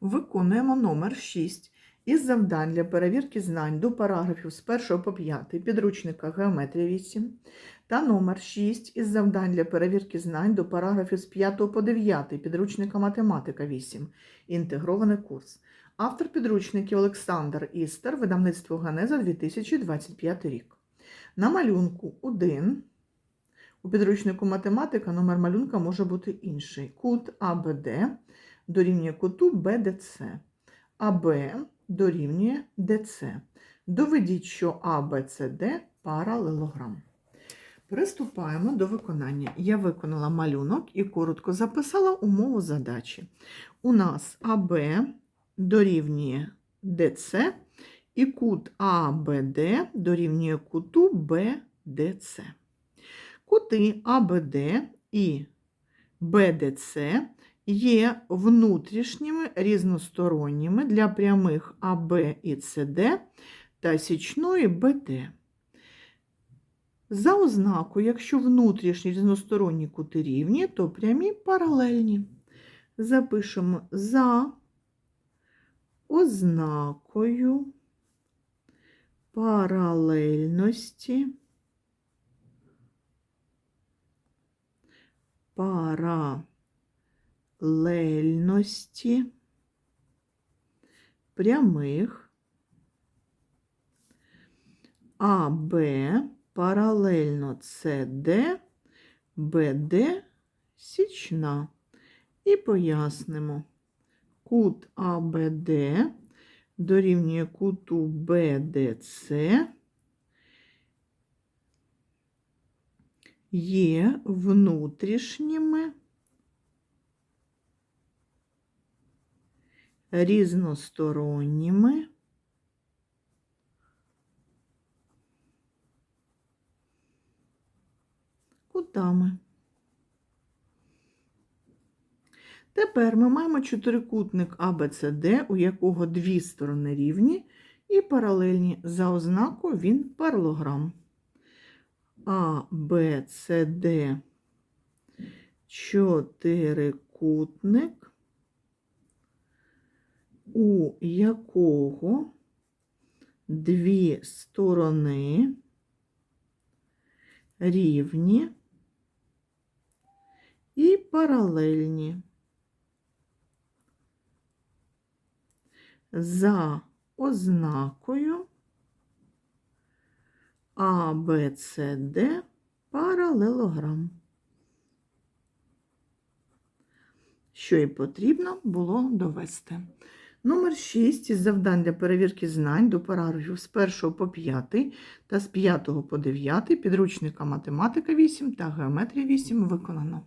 Виконуємо номер 6 із завдань для перевірки знань до параграфів з 1 по 5 підручника Геометрія 8 та номер 6 із завдань для перевірки знань до параграфів з 5 по 9 підручника Математика 8 інтегрований курс. Автор підручників Олександр Істер, видавництво Ганеза 2025 рік. На малюнку 1 у підручнику математика номер малюнка може бути інший. Кут АБД дорівнює куту БДЦ, АБ дорівнює ДЦ. Доведіть, що АБЦД паралелограм. Приступаємо до виконання. Я виконала малюнок і коротко записала умову задачі. У нас АБ дорівнює ДЦ і кут АБД дорівнює куту БДЦ. Кути АБД і БДЦ є внутрішніми різносторонніми для прямих АБ і СД та січної БД. За ознакою, якщо внутрішні різносторонні кути рівні, то прямі паралельні. Запишемо за ознакою паралельності паралельності прямих АБ паралельно СД, БД січна. І пояснимо. Кут АБД дорівнює куту БДЦ є внутрішніми різносторонніми кутами. Тепер ми маємо чотирикутник ABCD, у якого дві сторони рівні і паралельні. За ознакою він паралограм. А, Б, С, Д, чотирикутник, у якого дві сторони рівні і паралельні. За ознакою Д паралелограм. Що і потрібно було довести. Номер 6 із завдань для перевірки знань до параграфів з 1 по 5 та з 5 по 9 підручника математика 8 та геометрія 8 виконано.